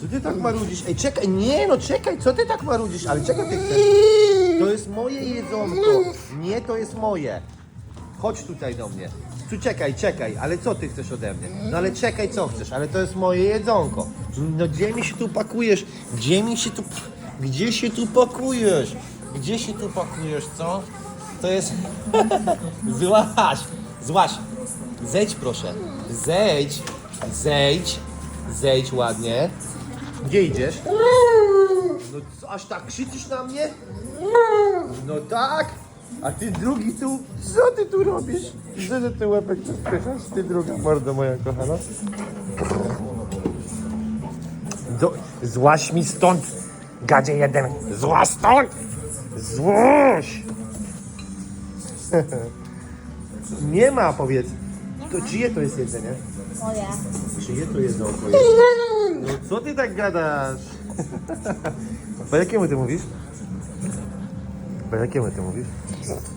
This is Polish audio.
Co ty tak marudzisz? Ej, czekaj, nie no, czekaj, co ty tak marudzisz? Ale czego ty chcesz? To jest moje jedzonko. Nie, to jest moje. Chodź tutaj do mnie. Tu czekaj, czekaj, ale co ty chcesz ode mnie? No ale czekaj, co chcesz, ale to jest moje jedzonko. No gdzie mi się tu pakujesz? Gdzie mi się tu... Gdzie się tu pakujesz? Gdzie się tu pakujesz, co? To jest... Złaś, złaś. Zejdź proszę. Zejdź, zejdź, zejdź ładnie. Gdzie idziesz? No co, aż tak krzyczysz na mnie? No tak. A ty drugi tu, co ty tu robisz? Co ty ty łepek tu? Ty druga mordo moja kochana. Do, złaś mi stąd, gadzie jeden. Złaś stąd! Złoś! Nie ma, powiedz. To czyje to jest jedzenie? Moje. Czyje to jedzonko jest? No co ty tak gadasz? Po jakiemu ty mówisz? Po jakiemu ty mówisz?